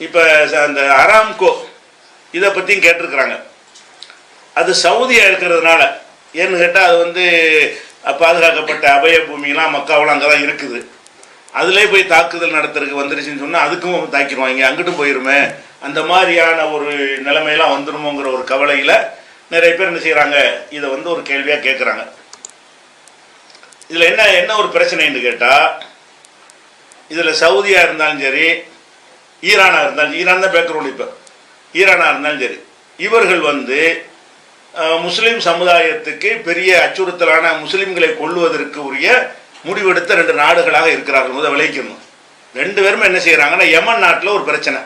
இப்போ அந்த அராம்கோ இதை பற்றியும் கேட்டிருக்கிறாங்க. அது சவுதியாக இருக்கிறதுனால. ஏன்னு கேட்டால் அது வந்து பாதுகாக்கப்பட்ட அபய பூமியெல்லாம் மக்காவெலாம் அங்கே தான் இருக்குது. அதிலே போய் தாக்குதல் நடத்துறதுக்கு வந்துருச்சுன்னு சொன்னால் அதுக்கும் தாக்கிடுவாங்க. அங்கிட்டும் போயிருமே. அந்த மாதிரியான ஒரு நிலைமையெல்லாம் வந்துடுமோங்கிற ஒரு கவலையில் நிறைய பேர் என்ன செய்கிறாங்க இதை வந்து ஒரு கேள்வியாக கேட்குறாங்க இதில் என்ன என்ன ஒரு பிரச்சனைன்னு கேட்டால் இதில் சவுதியாக இருந்தாலும் சரி ஈரானாக இருந்தாலும் ஈரான் தான் பேக்ரவுண்ட் இப்போ. ஈரானாக இருந்தாலும் சரி. இவர்கள் வந்து முஸ்லீம் சமுதாயத்துக்கு பெரிய அச்சுறுத்தலான முஸ்லீம்களை கொல்லுவதற்கு உரிய முடிவெடுத்த ரெண்டு நாடுகளாக இருக்கிறார்கள். முதல் விளைக்கணும் ரெண்டு பேருமே என்ன செய்கிறாங்கன்னா யமன் நாட்டில் ஒரு பிரச்சனை.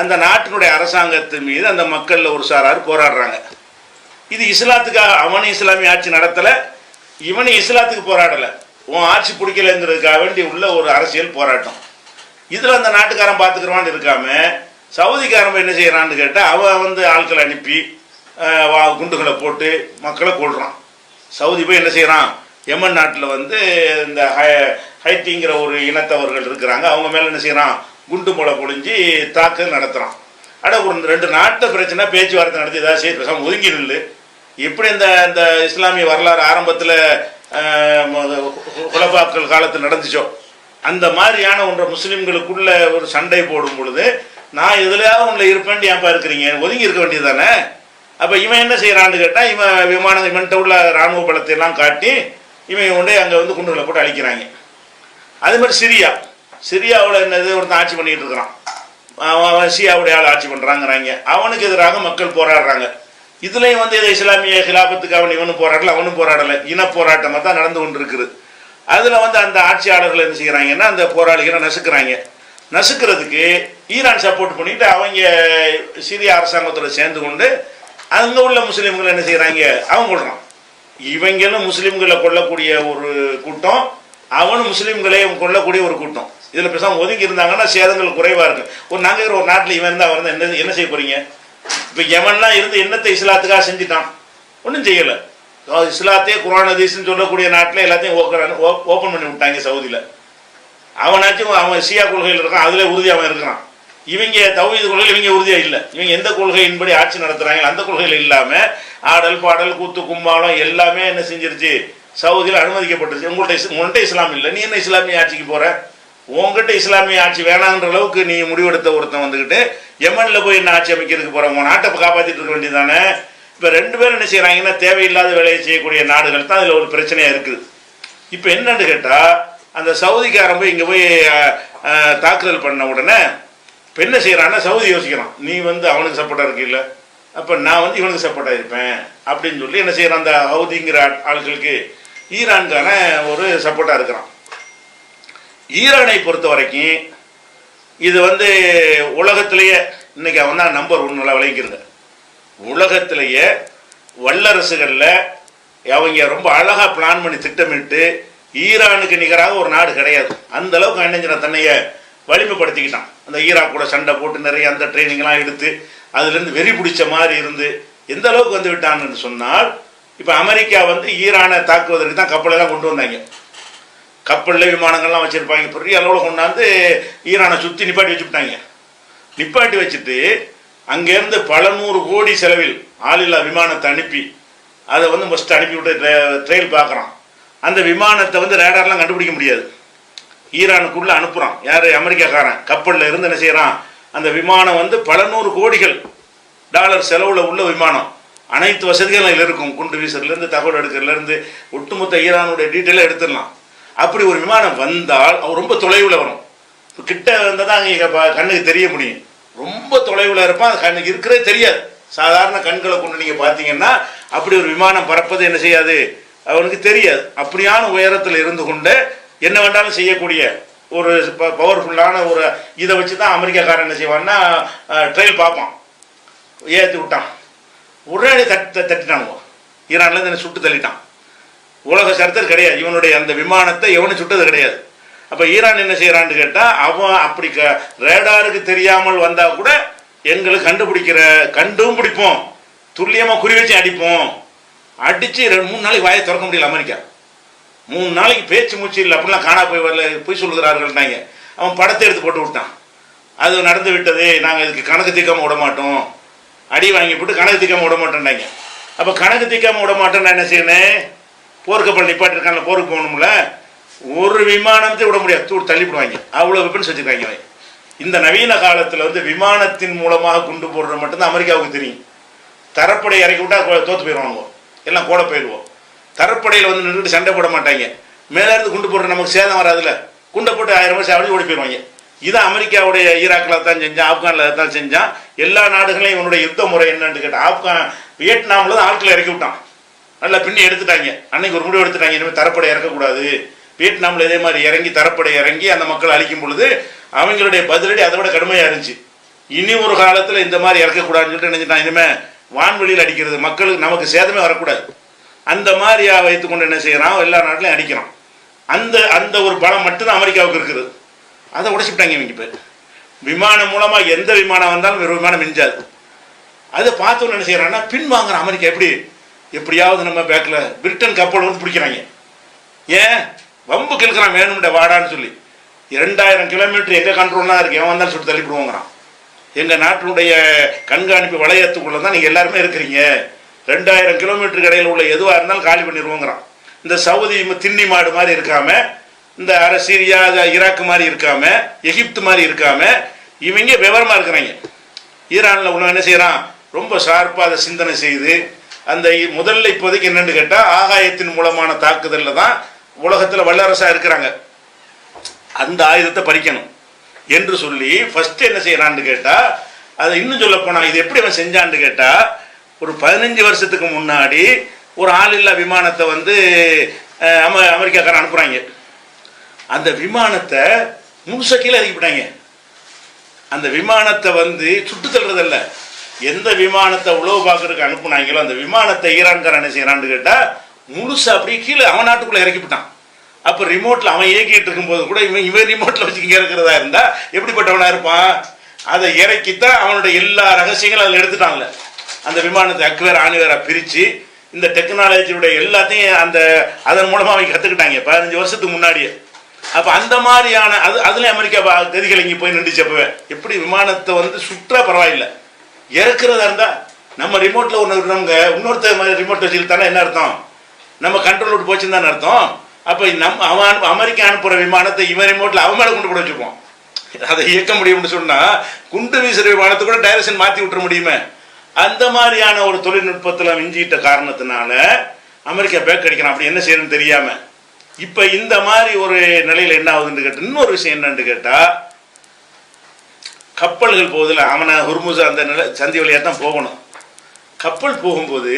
அந்த நாட்டினுடைய அரசாங்கத்து மீது அந்த மக்களில் ஒரு சாரார் போராடுறாங்க. இது இஸ்லாத்துக்காக அவன் இஸ்லாமிய ஆட்சி நடத்தலை இவனு இஸ்லாத்துக்கு போராடலை. உன் ஆட்சி பிடிக்கலைங்கிறதுக்காக வேண்டி உள்ள ஒரு அரசியல் போராட்டம். இதில் அந்த நாட்டுக்காரன் பார்த்துக்கிறவான்னு இருக்காம சவுதிக்காரன் போய் என்ன செய்கிறான்னு கேட்டால் அவன் வந்து ஆட்களை அனுப்பி வா- குண்டுகளை போட்டு மக்களை கொள்றான் சவுதி போய் என்ன செய்கிறான் எமன் நாட்டில் வந்து இந்த ஹை- ஹைட்டிங்கிற ஒரு இனத்தவர்கள் இருக்கிறாங்க. அவங்க மேலே என்ன செய்கிறான் குண்டு மூளை பொழிஞ்சு தாக்குதல் நடத்துகிறான் ஆனால் ஒரு ரெண்டு நாட்டு பிரச்சனை பேச்சுவார்த்தை நடத்தி ஏதாவது செய்ய பேசாம ஒதுங்கி நில்லு. எப்படி இந்த இந்த இஸ்லாமிய வரலாறு ஆரம்பத்தில் குலபாக்கள் காலத்தில் நடந்துச்சோ? அந்த மாதிரியான ஒன்றை முஸ்லீம்களுக்குள்ள ஒரு சண்டை போடும் பொழுது நான் எதுலையாவது உங்களை இருப்பேன்ட்டு ஏன்ப்பா இருக்கிறீங்க? ஒதுங்கி இருக்க வேண்டியது தானே அப்போ இவன் என்ன செய்கிறான்னு கேட்டால் இவன் விமானம் இவன்கிட்ட உள்ள இராணுவ பலத்தை எல்லாம் காட்டி இவன் கொண்டே அங்கே வந்து குண்டுகளை போட்டு அழிக்கிறாங்க. அதே மாதிரி சிரியா. சிரியாவில் என்னது ஒருத்தன் ஆட்சி பண்ணிக்கிட்டு இருக்கிறான். அவன் சியாவுடைய ஆள் ஆட்சி பண்ணுறாங்கிறாங்க அவனுக்கு எதிராக மக்கள் போராடுறாங்க. இதுலேயும் வந்து இதை இஸ்லாமிய கிலாபத்துக்கு அவன் இவனும் போராடல அவனும் போராடலை. இன போராட்டமாக தான் நடந்து கொண்டு இருக்குது அதில் வந்து அந்த ஆட்சியாளர்கள் என்ன செய்கிறாங்கன்னா அந்த போராளிகளை நசுக்கிறாங்க. நசுக்கிறதுக்கு ஈரான் சப்போர்ட் பண்ணிட்டு அவங்க சிரிய அரசாங்கத்தில் சேர்ந்து கொண்டு அங்கே உள்ள முஸ்லீம்கள் என்ன செய்கிறாங்க அவங்க கொள்றான் இவங்களும் முஸ்லீம்களை கொல்லக்கூடிய ஒரு கூட்டம் அவனும் முஸ்லீம்களையும் கொல்லக்கூடிய ஒரு கூட்டம். இதில் பேசாமல் ஒதுங்கி இருந்தாங்கன்னா சேதங்கள் குறைவாக இருக்கு ஒரு நாங்கள் இருக்கிற ஒரு நாட்டில் இவன் இருந்தால் அவர் என்ன என்ன செய்ய போறீங்க? இப்போ எவன்லாம் இருந்து என்னத்தை இஸ்லாத்துக்காக செஞ்சுட்டான்? ஒன்றும் செய்யலை. இஸ்லாத்தையே குரான் ஹதீஸ்னு சொல்லக்கூடிய நாட்டில் எல்லாத்தையும் ஓக்குறான் ஓப்பன் பண்ணி விட்டாங்க சவுதியில். அவனாச்சும் அவன் சியா கொள்கையில் இருக்கான் அதில் உறுதி அவன் இருக்கிறான். இவங்க தௌஹீது கொள்கையில் இவங்க உறுதியாக இல்லை. இவங்க எந்த கொள்கையின்படி ஆட்சி நடத்துகிறாங்க அந்த கொள்கையில் இல்லாமல் ஆடல் பாடல் கூத்து கும்பாலம் எல்லாமே என்ன செஞ்சிருச்சு? சவுதியில் அனுமதிக்கப்பட்டுருச்சு. உங்கள்கிட்ட இஸ்- உங்கள்கிட்ட இஸ்லாம் இல்லை. நீ என்ன இஸ்லாமிய ஆட்சிக்கு போகிற உங்ககிட்ட இஸ்லாமிய ஆட்சி வேணான்ற அளவுக்கு நீ முடிவெடுத்த ஒருத்தன் வந்துக்கிட்டு எமனில் போய் என்ன ஆட்சி அமைக்கிறதுக்கு போகிற உன் நாட்டை காப்பாற்றிட்டு இருக்க வேண்டியதானே இப்போ ரெண்டு பேரும் என்ன செய்கிறாங்கன்னா தேவையில்லாத வேலையை செய்யக்கூடிய நாடுகள் தான் அதில் ஒரு பிரச்சனையாக இருக்குது. இப்போ என்னன்னு கேட்டால் அந்த சவுதிக்காரன் போய் இங்கே போய் தாக்குதல் பண்ண உடனே இப்போ என்ன செய்கிறான்னா சவுதி யோசிக்கிறான் நீ வந்து அவனுக்கு சப்போர்ட்டாக இருக்கீல்ல? அப்போ நான் வந்து இவனுக்கு சப்போர்ட்டாக இருப்பேன். அப்படின்னு சொல்லி என்ன செய்கிறான் அந்த ஹவுதிங்கிற ஆட்களுக்கு ஈரானுக்கான ஒரு சப்போர்ட்டாக இருக்கிறான். ஈரானை பொறுத்த வரைக்கும் இது வந்து உலகத்திலேயே இன்னைக்கு அவன் தான் நம்பர் ஒன்று நல்லா விளங்கிக்கிறங்க உலகத்திலேயே வல்லரசுகளில் அவங்க ரொம்ப அழகாக பிளான் பண்ணி திட்டமிட்டு ஈரானுக்கு நிகராக ஒரு நாடு கிடையாது. அந்த அளவுக்கு அணைஞ்சின தன்னைய வலிமைப்படுத்திக்கிட்டான். அந்த ஈராக் கூட சண்டை போட்டு நிறைய அந்த ட்ரைனிங்லாம் எடுத்து அதுலேருந்து வெறி பிடிச்ச மாதிரி இருந்து எந்த அளவுக்கு வந்து விட்டான்னு சொன்னால் இப்போ அமெரிக்கா வந்து ஈரானை தாக்குவதற்கு தான் கப்பலெல்லாம் கொண்டு வந்தாங்க. கப்பலில் விமானங்கள்லாம் வச்சுருப்பாங்க. பெரிய அளவில் கொண்டாந்து ஈரானை சுற்றி நிப்பாட்டி வச்சுட்டாங்க. நிப்பாட்டி வச்சுட்டு அங்கேருந்து பல நூறு கோடி செலவில் ஆளில்லா விமானத்தை அனுப்பி அதை வந்து ஃபஸ்ட்டு அனுப்பி விட்டு ட்ரெயில் பார்க்குறான். அந்த விமானத்தை வந்து ரேடார்லாம் கண்டுபிடிக்க முடியாது. ஈரானுக்குள்ளே அனுப்புகிறான் யார்? அமெரிக்காக்காரன். கப்பலில் இருந்து என்ன செய்கிறான் அந்த விமானம் வந்து பல நூறு கோடிகள் டாலர் செலவில் உள்ள விமானம். அனைத்து வசதிகளும் அதில் இருக்கும். குண்டு வீசுறதுலேருந்து தகவல் எடுக்கிறதுலேருந்து ஒட்டுமொத்த ஈரானுடைய டீட்டெயிலாக எடுத்துடலாம். அப்படி ஒரு விமானம் வந்தால் அவர் ரொம்ப தொலைவில் வரும். கிட்ட வந்தால் தான் அங்கே கண்ணுக்கு தெரிய முடியும். ரொம்ப தொலைவில் இருப்பான். அது கண்ணுக்கு இருக்கிறதே தெரியாது. சாதாரண கண்களை கொண்டு நீங்கள் பார்த்தீங்கன்னா அப்படி ஒரு விமானம் பறப்பது என்ன செய்யாது? அவனுக்கு தெரியாது. அப்படியான உயரத்தில் இருந்து கொண்டு என்ன வேண்டாலும் செய்யக்கூடிய ஒரு பவர்ஃபுல்லான ஒரு இதை வச்சு தான் அமெரிக்காக்காரன் என்ன செய்வான்னா ட்ரெயில் பார்ப்பான். ஏற்றி விட்டான். உடனே தட்டி தட்டிட்டானுவோ ஈரான்லேருந்து என்னை சுட்டு தள்ளிட்டான். உலக சரித்திரம் கிடையாது. இவனுடைய அந்த விமானத்தை எவனும் சுட்டது கிடையாது. அப்போ ஈரான் என்ன செய்கிறான்னு கேட்டால் அவன் அப்படி க ரேடாருக்கு தெரியாமல் வந்தால் கூட எங்களை கண்டுபிடிக்கிற கண்டும் பிடிப்போம். துல்லியமாக குறி வச்சு அடிப்போம். அடித்து ரெண்டு மூணு நாளைக்கு வாயை திறக்க முடியல அமெரிக்கா. மூணு நாளைக்கு பேச்சு மூச்சு இல்லை. அப்படிலாம் காணா போய் வரல போய் சொல்லுகிறார்கள்னாங்க. அவன் படத்தை எடுத்து போட்டு விட்டான். அது நடந்து விட்டது நாங்கள் இதுக்கு கணக்கு தீக்காமல் விட மாட்டோம். அடி வாங்கி போட்டு கணக்கு தீக்காமல் விட மாட்டோம்னாங்க அப்போ கணக்கு தீக்காமல் விட மாட்டோம்னா என்ன செய்யணும்? போர்க்கப்பல் நிப்பாட்டிருக்காங்க போருக்கு போகணும்ல. ஒரு விமானத்தை விட முடியாது. தூள் தள்ளிவிடுவாங்க அவ்வளோ வெப்பன்ஸ் வச்சுருக்காங்க இந்த நவீன காலத்தில் வந்து விமானத்தின் மூலமாக குண்டு போடுறது மட்டும்தான் அமெரிக்காவுக்கு தெரியும். தரப்படை இறக்கி விட்டால் தோற்று போயிடுவானுவோம் போயிடுவாங்க எல்லாம் கூட போயிடுவோம். தரப்படையில் வந்து நின்றுட்டு சண்டை போட மாட்டாங்க. மேலே இருந்து குண்டு போடுற நமக்கு சேதம் வராதுல குண்டை போட்டு ஆயிரம் வருஷம் அப்படி ஓடி போயிடுவாங்க. இதான் அமெரிக்காவுடைய ஈராக்கில் தான் செஞ்சான் ஆப்கானில் தான் செஞ்சான். எல்லா நாடுகளையும் இவனுடைய யுத்த முறை என்னன்னு கேட்டால் ஆப்கான் வியட்நாமில் தான் ஆட்களை இறக்கி விட்டான். நல்லா பின்னி எடுத்துட்டாங்க. அன்னைக்கு ஒரு முடிவு எடுத்துட்டாங்க. இனிமேல் தரப்படை இறக்கக்கூடாது. வியட்நாமில் இதே மாதிரி இறங்கி தரப்படை இறங்கி அந்த மக்களை அழிக்கும் பொழுது அவங்களுடைய பதிலடி அதை விட கடுமையாக இருந்துச்சு. இனி ஒரு காலத்தில் இந்த மாதிரி இறக்கக்கூடாதுன்னு சொல்லிட்டு நினைச்சிட்டான் இனிமேல் வான்வெளியில் அடிக்கிறது மக்களுக்கு நமக்கு சேதமே வரக்கூடாது. அந்த மாதிரியா வைத்துக்கொண்டு என்ன செய்கிறான் எல்லா நாட்டிலையும் அடிக்கிறான் அந்த அந்த ஒரு பலம் மட்டும்தான் அமெரிக்காவுக்கு இருக்குது. அதை உடைச்சிட்டாங்க இவங்க இப்போ. விமானம் மூலமாக எந்த விமானம் வந்தாலும் ஒரு விமானம் மிஞ்சாது. அதை பார்த்தோன்னு என்ன செய்கிறான்னா பின் வாங்குற அமெரிக்கா எப்படி எப்படியாவது நம்ம பேக்கில் பிரிட்டன் கப்பல் வந்து பிடிக்கிறாங்க. ஏன்? வம்பு கிழக்கிறான் வேணும்ட வாடான்னு சொல்லி. இரண்டாயிரம் கிலோமீட்டர் எங்கள் கண்ட்ரோல்லாம் இருக்கு? எவன் வந்தாலும் சுட்டு தள்ளிவிடுவோங்கிறான் எங்கள் நாட்டினுடைய கண்காணிப்பு வளையத்துக்குள்ளே தான் நீங்கள் எல்லாருமே இருக்கிறீங்க. ரெண்டாயிரம் கிலோமீட்டருக்கு இடையில் உள்ள எதுவாக இருந்தாலும் காலி பண்ணிடுவோங்கிறான் இந்த சவுதி திண்ணி மாடு மாதிரி இருக்காம இந்த அர சீரியா ஈராக் மாதிரி இருக்காம எகிப்து மாதிரி இருக்காம இவங்க விவரமாக இருக்கிறாங்க. ஈரானில் உள்ள என்ன செய்கிறான் ரொம்ப ஷார்ப்பாக அதை சிந்தனை செய்து அந்த முதல்ல இப்போதைக்கு என்னென்னு கேட்டால் ஆகாயத்தின் மூலமான தாக்குதலில் தான் உலகத்தில் வல்லரசாக இருக்கிறாங்க. அந்த ஆயுதத்தை பறிக்கணும் என்று சொல்லி ஃபஸ்ட்டு என்ன செய்யறான்னு கேட்டால் அதை இன்னும் சொல்ல போனால் இது எப்படி அவன் செஞ்சான்னு கேட்டால் ஒரு பதினஞ்சு வருஷத்துக்கு முன்னாடி ஒரு ஆளில்லா விமானத்தை வந்து அம அமெரிக்காக்காரன் அனுப்புகிறாங்க அந்த விமானத்தை முழுச கீழே இறக்கிவிட்டாங்க அந்த விமானத்தை வந்து சுட்டு தள்ளுறதல்ல. எந்த விமானத்தை உழவு பார்க்கறதுக்கு அனுப்புனாங்களோ அந்த விமானத்தை ஈரான்காரன் என்ன செய்கிறான்னு கேட்டால் முழுசு அப்படியே கீழே அவன் நாட்டுக்குள்ளே இறக்கிவிட்டான் அப்போ ரிமோட்டில் அவன் இயக்கிட்டு இருக்கும்போது கூட இவன் இவன் ரிமோட்டில் வச்சு இங்கே இருக்கிறதா இருந்தால் எப்படிப்பட்டவனாக இருப்பான்? அதை இறக்கித்தான் அவனுடைய எல்லா ரகசியங்களும் அதில் எடுத்துட்டான்ல அந்த விமானத்தை அக்குவேர் ஆணிவேராக பிரித்து இந்த டெக்னாலஜியுடைய எல்லாத்தையும் அந்த அதன் மூலமாக அவங்க கற்றுக்கிட்டாங்க பதினஞ்சு வருஷத்துக்கு முன்னாடியே. அப்போ அந்த மாதிரியான அது அதுலேயும் அமெரிக்கா கதிகள் இங்கே போய் நின்றுச்சு அப்பவே. எப்படி விமானத்தை வந்து சுற்றா பரவாயில்லை. இறக்குறதா இருந்தால் நம்ம ரிமோட்டில் ஒன்று இருக்கிறவங்க இன்னொருத்த மாதிரி ரிமோட் வச்சுக்கிட்டானா என்ன அர்த்தம்? நம்ம கண்ட்ரோல் விட்டு போச்சுன்னு தானே அர்த்தம்? அப்போ நம் அவன் அமெரிக்கா அனுப்புகிற விமானத்தை இவன் ரிமோட்டில் அவன் மேலே கொண்டு போட வச்சுப்போம் அதை இயக்க முடியும்னு சொன்னால் குண்டு வீசுகிற விமானத்தை கூட டைரக்ஷன் மாற்றி விட்டுற முடியுமே. அந்த மாதிரியான ஒரு தொழில்நுட்பத்தில் மிஞ்சிட்ட காரணத்தினால அமெரிக்கா பேக் அடிக்கிறான். அப்படி என்ன செய்யணும்னு தெரியாமல் இப்போ இந்த மாதிரி ஒரு நிலையில் என்ன ஆகுதுன்னு கேட்டால் இன்னொரு விஷயம் என்னன்னு கேட்டால் கப்பல்கள் போகுதுல அவனை ஹுர்முஸ் அந்த நிலை சந்தி வழியாக தான் போகணும். கப்பல் போகும்போது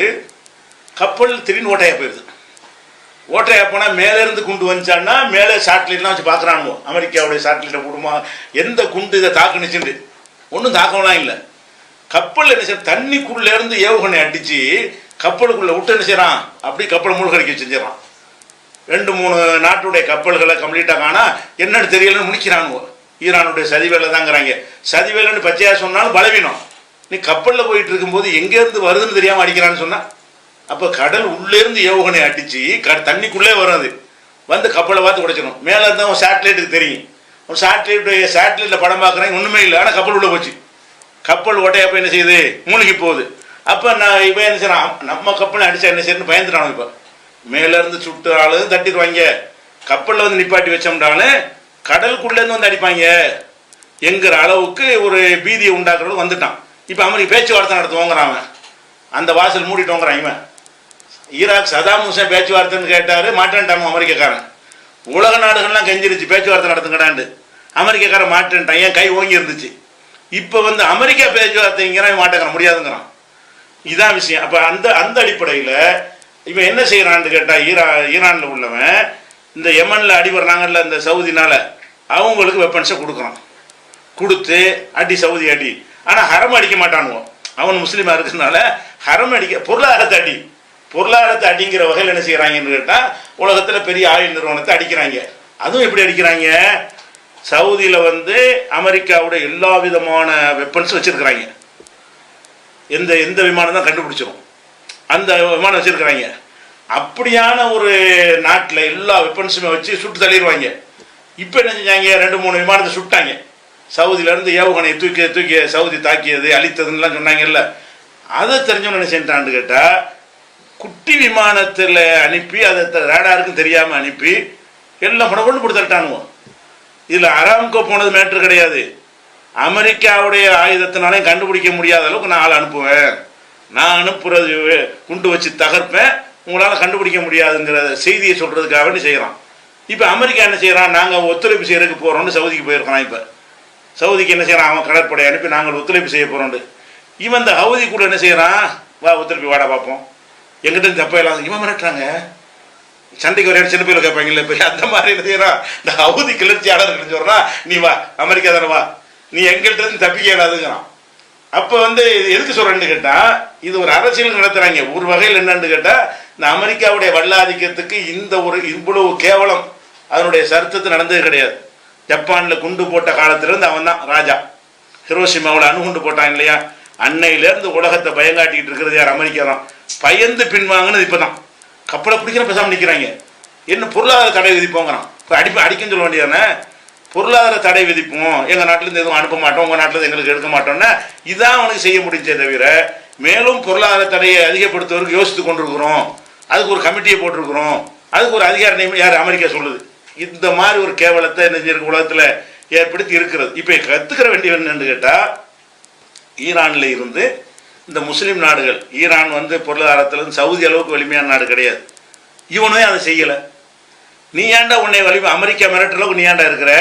கப்பல் திடீர்னு ஓட்டையாக போயிடுது ஓட்டையா போனால் மேலேருந்து குண்டு வந்துச்சான்னா மேலே சாட்டிலைட்லாம் வச்சு பார்க்குறானுவோ. அமெரிக்காவுடைய சேட்டலைட்டை போடுமா எந்த குண்டு இதை தாக்குனுச்சுண்டு ஒன்றும் தாக்கம்லாம் இல்லை. கப்பல் என்ன செய்ய தண்ணிக்குள்ளேருந்து ஏவுகணை அடித்து கப்பலுக்குள்ளே விட்டு என்ன செய்கிறான் அப்படி கப்பலை மூழ்கடிக்க செஞ்சிடறான். ரெண்டு மூணு நாட்டுடைய கப்பல்களை கம்ப்ளீட்டாக காணா என்னன்னு தெரியலன்னு முடிக்கிறானுவோ ஈரானுடைய சதிவேலை தாங்கிறாங்க. சதிவேலைன்னு பச்சையாக சொன்னாலும் பலவீனம். நீ கப்பலில் போயிட்டு இருக்கும்போது எங்கேருந்து வருதுன்னு தெரியாமல் அடிக்கிறான்னு சொன்னால் அப்போ கடல் உள்ளேருந்து ஏவுகணை அடித்து க தண்ணிக்குள்ளே வரும் அது வந்து கப்பலை பார்த்து உடைச்சிடும் மேலே இருந்தால் உன் சேட்டலைட்டுக்கு தெரியும். அவன் சேட்டலைட்டுடைய சேட்டலைட்டில் படம் பார்க்குறேன். ஒன்றுமே இல்லை. ஆனால் கப்பல் உள்ளே போச்சு. கப்பல் ஓட்டையப்போ என்ன செய்யுது? மூழ்கி போகுது. அப்போ நான் இப்போ என்ன செய்யறான்? நம்ம கப்பலை அடித்தா என்ன செய்யணும்னு பயந்துட்டான் இப்போ. மேலேருந்து சுட்டு ஆளு தட்டிடுவாங்க. கப்பலில் வந்து நிப்பாட்டி வச்சோம்னாலும் கடலுக்குள்ளேருந்து வந்து அடிப்பாங்க. என்கிற அளவுக்கு ஒரு பீதியை உண்டாக்குறது வந்துட்டான். இப்போ அவனுக்கு பேச்சுவார்த்தை நடத்துவோங்கிறான் அவன். அந்த வாசல் மூடிட்டோங்கிறான் இவன். ஈராக் சதாம் ஹுசேன் பேச்சுவார்த்தைன்னு கேட்டார் மாட்டேன்ட்டான் அமெரிக்கக்காரன். உலக நாடுகள்லாம் கெஞ்சிருச்சு பேச்சுவார்த்தை நடத்துங்கடாண்டு அமெரிக்கக்காரன் மாட்டேன்ட்டான் ஏன் கை ஓங்கி இருந்துச்சு இப்போ வந்து அமெரிக்கா பேச்சுவார்த்தைங்கிறான் மாட்டேங்கிறான் முடியாதுங்கிறான். இதான் விஷயம். அப்போ அந்த அந்த அடிப்படையில் இவன் என்ன செய்கிறான்னு கேட்டால் ஈரா ஈரானில் உள்ளவன் இந்த யமனில் அடி வர்றாங்கல்ல இந்த சவுதினால அவங்களுக்கு வெப்பன்ஸை கொடுக்குறான். கொடுத்து அடி சவுதி அடி. ஆனால் ஹரம் அடிக்க மாட்டானுவோம் அவன் முஸ்லீமாக இருக்கிறதுனால ஹரம் அடிக்க பொருளாதாரத்தை அடி. பொருளாதாரத்தை அடிங்கிற வகையில் என்ன செய்கிறாங்கன்னு கேட்டால் உலகத்தில் பெரிய ஆயுள் நிறுவனத்தை அடிக்கிறாங்க. அதுவும் எப்படி அடிக்கிறாங்க? சவுதியில் வந்து அமெரிக்காவோட எல்லா விதமான வெப்பன்ஸ் வச்சுருக்கிறாங்க. எந்த எந்த விமானம் தான் கண்டுபிடிச்சிரும். அந்த விமானம் வச்சுருக்கிறாங்க. அப்படியான ஒரு நாட்டில் எல்லா வெப்பன்ஸுமே வச்சு சுட்டு தள்ளிடுவாங்க. இப்போ என்ன செஞ்சாங்க? ரெண்டு மூணு விமானத்தை சுட்டாங்க. சவுதியிலேருந்து ஏவுகணையை தூக்கி தூக்கி சவுதி தாக்கியது அழித்ததுன்னெலாம் சொன்னாங்கல்ல. அதை தெரிஞ்சவன் என்ன செஞ்சான்னு கேட்டால் குட்டி விமானத்தில் அனுப்பி அதை ரேடாருக்கும் தெரியாமல் அனுப்பி எல்லாம் பணம் கொண்டு கொடுத்துட்டானுவோம் இதில் அராம்கோ போனது மேட்ரு கிடையாது. அமெரிக்காவுடைய ஆயுதத்தினாலையும் கண்டுபிடிக்க முடியாத அளவுக்கு நான் ஆள் அனுப்புவேன். நான் அனுப்புறது குண்டு வச்சு தகர்ப்பேன். உங்களால் கண்டுபிடிக்க முடியாதுங்கிற செய்தியை சொல்கிறதுக்காக வேண்டி செய்கிறான் இப்போ அமெரிக்கா என்ன செய்கிறான் நாங்கள் ஒத்துழைப்பு செய்கிறதுக்கு போகிறோம்னு சவுதிக்கு போயிருக்கான் இப்போ. சவுதிக்கு என்ன செய்கிறான் அவன் கடற்படை அனுப்பி நாங்கள் ஒத்துழைப்பு செய்ய போகிறோம்னு இவன் இந்த ஹவுதி கூட என்ன செய்கிறான் வா ஒத்துழைப்பு வாடா பார்ப்போம். எங்கிட்ட தப்ப எல்லாம் இவன் மிரட்டுறாங்க. சண்டைக்கு ஒரு சின்ன பிள்ளை கேட்பாங்கல்ல போய் அந்த மாதிரி என்ன செய்யறான் இந்த அவதி கிளர்ச்சியாளர்கள் சொல்றான் நீ வா அமெரிக்கா தானே வா. நீ எங்கள்கிட்ட இருந்து தப்பிக்க இயலாதுங்கிறான். அப்போ வந்து இது எதுக்கு சொல்றேன்னு கேட்டால் இது ஒரு அரசியல் நடத்துறாங்க. ஒரு வகையில் என்னன்னு கேட்டால் இந்த அமெரிக்காவுடைய வல்லாதிக்கத்துக்கு இந்த ஒரு இவ்வளவு கேவலம். அதனுடைய சரித்திரத்து நடந்தது கிடையாது. ஜப்பானில் குண்டு போட்ட காலத்திலேருந்து அவன் தான் ராஜா. ஹிரோஷிமாவில் அணுகுண்டு போட்டான் இல்லையா? அன்னையிலேருந்து உலகத்தை பயங்காட்டிகிட்டு இருக்கிறது யார்? அமெரிக்கா தான். பயந்து பின்வாங்கினது இப்போ தான் கப்பலை பிடிக்கிற பேசாமல் நிற்கிறாங்க என்ன பொருளாதார தடை விதிப்போங்கிறான். இப்போ அடிப்ப அடிக்கன்னு சொல்ல வேண்டியதானே? பொருளாதார தடை விதிப்போம். எங்கள் நாட்டிலேருந்து எதுவும் அனுப்ப மாட்டோம். உங்கள் நாட்டிலேருந்து எங்களுக்கு எடுக்க மாட்டோம்னா இதான் அவனுக்கு செய்ய முடிஞ்சே தவிர மேலும் பொருளாதார தடையை அதிகப்படுத்துவதற்கு யோசித்து கொண்டிருக்கிறோம். அதுக்கு ஒரு கமிட்டியை போட்டிருக்கிறோம். அதுக்கு ஒரு அதிகார நியமனம் யார் அமெரிக்கா சொல்லுது. இந்த மாதிரி ஒரு கேவலத்தை என்ன உலகத்தில் ஏற்படுத்தி இருக்கிறது. இப்போ கற்றுக்கிற வேண்டியது என்னன்னு கேட்டால் ஈரானில் இருந்து இந்த முஸ்லீம் நாடுகள் ஈரான் வந்து பொருளாதாரத்துல சவுதி அளவுக்கு வலிமையான நாடு கிடையாது. இவனே அதை செய்யலை. நீ ஏண்டா உன்னை வலிமை அமெரிக்கா மிரட்டளவுக்கு நீ ஏண்டா இருக்கிற?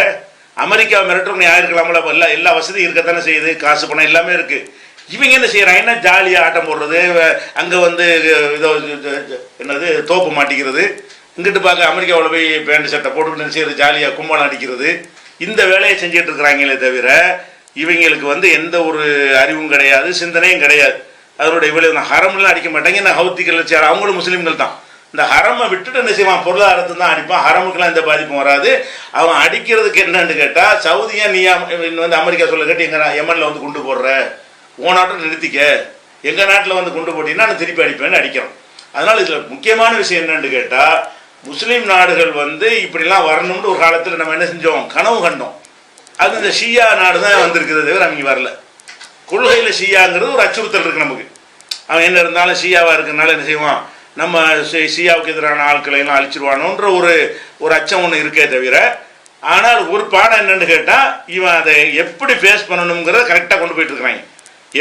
அமெரிக்கா மிரட்டலுக்கு நீ ஆயிருக்கலாம்ல எல்லா எல்லா வசதியும் இருக்கத்தானே செய்யுது காசு பணம் எல்லாமே இருக்குது இவங்க என்ன செய்கிறாங்க என்ன ஜாலியாக ஆட்டம் போடுறது? அங்கே வந்து இதோ என்னது தோப்பு மாட்டிக்கிறது. இங்கிட்டு பார்க்க அமெரிக்காவில் போய் பேண்ட் சட்டை போட்டுக்கிட்டு செய்யறது ஜாலியாக கும்பலம் அடிக்கிறது. இந்த வேலையை செஞ்சுட்டு இருக்கிறாங்களே தவிர இவங்களுக்கு வந்து எந்த ஒரு அறிவும் கிடையாது சிந்தனையும் கிடையாது. அதனுடைய விளைவு நான் ஹரம்லாம் அடிக்க மாட்டாங்க. நான் ஹவுத்திகள் சேர் அவங்களும் முஸ்லீம்கள் தான். இந்த ஹரமை விட்டுட்டு என்ன செய்வான்? பொருளாதாரத்தை தான் அடிப்பான். ஹரமுக்கெல்லாம் எந்த பாதிப்பும் வராது. அவன் அடிக்கிறதுக்கு என்னன்னு கேட்டால் சவுதியா நீ வந்து அமெரிக்கா சொல்ல கேட்டு எங்கள் எமனில் வந்து குண்டு போடுற? உன் நாட்டில் நிறுத்திக்க. எங்கள் நாட்டில் வந்து குண்டு போட்டீங்கன்னா நான் திருப்பி அடிப்பேன்னு அடிக்கிறோம். அதனால் இதில் முக்கியமான விஷயம் என்னன்னு கேட்டால் முஸ்லீம் நாடுகள் வந்து இப்படிலாம் வரணும்னு ஒரு காலத்தில் நம்ம என்ன செஞ்சோம்? கனவு கண்டோம். அது இந்த ஷியா நாடு தான் வந்திருக்குது தவிர அவங்க வரல. கொள்கையில் ஷியாங்கிறது ஒரு அச்சுறுத்தல் இருக்குது நமக்கு. அவன் என்ன இருந்தாலும் ஷியாவாக இருக்கிறனால என்ன செய்வான்? நம்ம ஷியாவுக்கு எதிரான ஆட்களை எல்லாம் அழிச்சிருவானோன்ற ஒரு ஒரு அச்சம் ஒன்று இருக்கே தவிர ஆனால் ஒரு பாடம் என்னன்னு கேட்டால் இவன் அதை எப்படி ஃபேஸ் பண்ணணுங்கிறத கரெக்டாக கொண்டு போயிட்டு இருக்கிறாங்க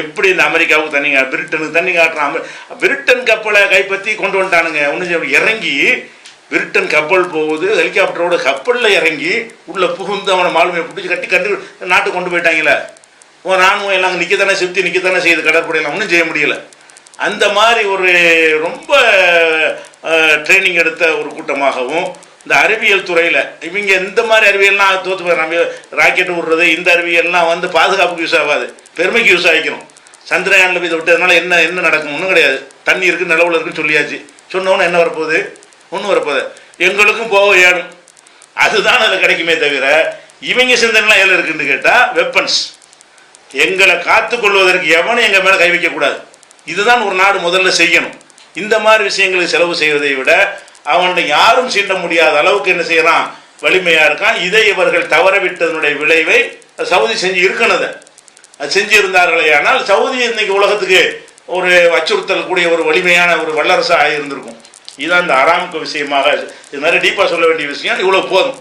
எப்படி இந்த அமெரிக்காவுக்கு தண்ணி பிரிட்டனுக்கு தண்ணி காட்டுறான். பிரிட்டன் கப்பலை கைப்பற்றி கொண்டு வந்துட்டானுங்க. ஒன்று இறங்கி விருட்டன் கப்பல் போகுது ஹெலிகாப்டரோட கப்பலில் இறங்கி உள்ளே புகுந்து அவனை மாலுமையை பிடிச்சி கட்டி கண்டு நாட்டுக்கு கொண்டு போயிட்டாங்களே உன் ராணுவம் எல்லாம் நிற்க தானே சுற்றி நிற்க தானே செய்யுது கடற்படையெல்லாம் ஒன்றும் செய்ய முடியல. அந்த மாதிரி ஒரு ரொம்ப ட்ரைனிங் எடுத்த ஒரு கூட்டமாகவும் இந்த அறிவியல் துறையில் இவங்க இந்த மாதிரி அறிவியல்லாம் தோற்று போய் நம்ம ராக்கெட் விடுறது இந்த அறிவியல்லாம் வந்து பாதுகாப்புக்கு யூஸ் ஆகாது. பெருமைக்கு யூஸ் ஆகிக்கணும். சந்திரயானில் இதை விட்டதுனால என்ன என்ன நடக்கும் ஒன்றும் கிடையாது. தண்ணி இருக்குது நிலவில் இருக்குன்னு சொல்லியாச்சு. சொன்னவொன்னே என்ன வரப்போகுது? ஒன்றும் வரப்போது எங்களுக்கும் போக ஏடும் அதுதான் அதில் கிடைக்குமே தவிர இவங்க சிந்தனைலாம் எதில் இருக்குன்னு கேட்டால் வெப்பன்ஸ் எங்களை காத்துக்கொள்வதற்கு எவனும் எங்கள் மேலே கை வைக்கக்கூடாது இதுதான் ஒரு நாடு முதல்ல செய்யணும். இந்த மாதிரி விஷயங்களுக்கு செலவு செய்வதை விட அவன்கிட்ட யாரும் சீண்ட முடியாத அளவுக்கு என்ன செய்யறான்? வலிமையாக இருக்கான். இதை இவர்கள் தவறவிட்டதனுடைய விளைவை சவுதி செஞ்சு இருக்கணும் அதை. அது செஞ்சிருந்தார்களே ஆனால் சவுதி இன்னைக்கு உலகத்துக்கு ஒரு அச்சுறுத்தல் கூடிய ஒரு வலிமையான ஒரு வல்லரசாக இருந்திருக்கும் இதுதான் இந்த அராம்கோ விஷயமாக இது நிறைய டீப்பாக சொல்ல வேண்டிய விஷயம். இவ்வளோ போதும்.